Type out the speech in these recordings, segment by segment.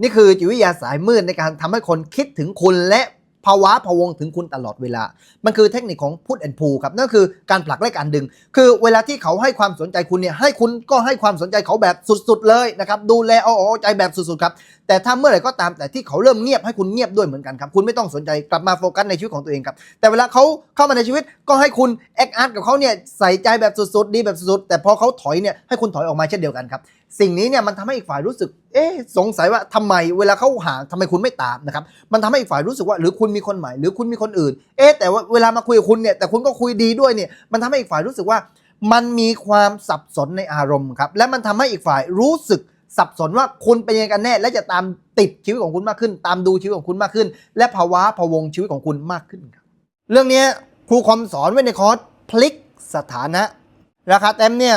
นี่คือจิตวิทยาสายมืดในการทำให้คนคิดถึงคุณและภาวะพะวงถึงคุณตลอดเวลา มันคือเทคนิคของพุทแอนพูครับ นั่นคือการผลักและการดึง คือเวลาที่เขาให้ความสนใจคุณเนี่ย ให้คุณก็ให้ความสนใจเขาแบบสุดๆเลยนะครับ ดูแลเอาอกเอาใจแบบสุดๆครับ แต่ถ้าเมื่อไหร่ก็ตามแต่ที่เขาเริ่มเงียบให้คุณเงียบด้วยเหมือนกันครับ คุณไม่ต้องสนใจกลับมาโฟกัสในชีวิตของตัวเองครับ แต่เวลาเขาเข้ามาในชีวิตก็ให้คุณแอคอาร์ตกับเขาเนี่ยใส่ใจแบบสุดๆ ดีแบบสุดๆ แต่พอเขาถอยเนี่ยให้คุณถอยออกมาเช่นเดียวกันครับสิ่งนี้เนี่ยมันทำให้อีกฝ่ายรู้สึก เอ๊สงสัยว่าทำไมเวลาเขาหางทำไมคุณไม่ตามนะครับ มันทำให้อีกฝ่ายรู้สึกว่าหรือคุณมีคนใหม่หรือคุณมีคนอื่น เอ๊แต่ว่าเวลามาคุยกับคุณเนี่ยแต่คุณก็คุยดีด้วยเนี่ยมันทำให้อีกฝ่ายรู้สึกว่า มันมีความสับสนในอารมณ์ครับและมันทำให้อีกฝ่ายรู้สึกสับสนว่าคุณเป็นยังไงกันแน่ และจะตามติดชีวิตของคุณมากขึ้น ตามดูชีวิตของคุณมากขึ้น และภาวะพวงชีวิตของคุณมากขึ้นครับเรื่องนี้ครูคอมสอนไว้ในคอร์สพลิกสถานะ ราคาเต็มเนี่ย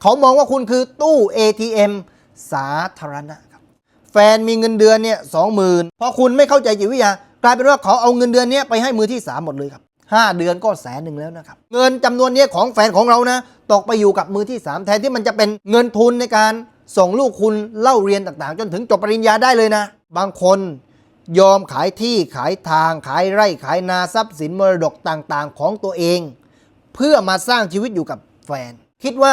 เขามองว่าคุณคือตู้ ATM สาธารณะครับ แฟนมีเงินเดือนเนี่ยสองหมื่นพอคุณไม่เข้าใจจิตวิทยากลายเป็นว่าเขาเอาเงินเดือนเนี้ยไปให้มือที่สามหมดเลยครับห้าเดือนก็แสนหนึ่งแล้วนะครับ เงินจำนวนนี้ของแฟนของเรานะตกไปอยู่กับมือที่สามแทนที่มันจะเป็นเงินทุนในการส่งลูกคุณเล่าเรียนต่างๆ จนถึงจบปริญญาได้เลยนะ บางคนยอมขายที่ขายทาง ขายไร่ขายนาทรัพย์สินมรดกต่างๆ ของตัวเอง เพื่อมาสร้างชีวิตอยู่กับแฟน คิดว่า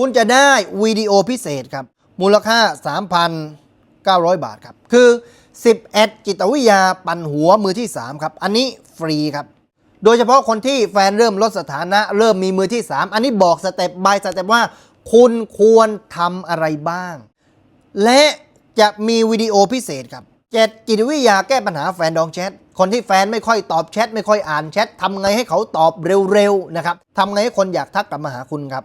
คุณจะได้วิดีโอพิเศษครับ มูลค่า 3,900 บาทครับ คือ11จิตวิทยาปั่นหัวมือที่ 3 ครับ อันนี้ฟรีครับ โดยเฉพาะคนที่แฟนเริ่มลดสถานะ เริ่มมีมือที่ 3 อันนี้บอกสเต็ปบายสเต็ปว่า คุณควรทำอะไรบ้าง และจะมีวิดีโอพิเศษครับเจ็ดจิตวิทยาแก้ปัญหาแฟนดองแชท คนที่แฟนไม่ค่อยตอบแชทไม่ค่อยอ่านแชททำไงให้เขาตอบเร็วๆนะครับทำไงให้คนอยากทักกลับมาหาคุณครับ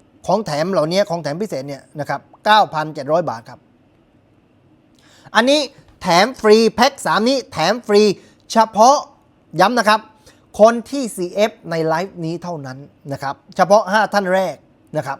ของแถมเหล่านี้ของแถมพิเศษเนี่ยนะครับ9,700 บาทครับ อันนี้แถมฟรีแพ็ค3 นี้แถมฟรีเฉพาะย้ำนะครับ คนที่ CF ในไลฟ์นี้เท่านั้นนะครับ เฉพาะ 5 ท่านแรกนะครับ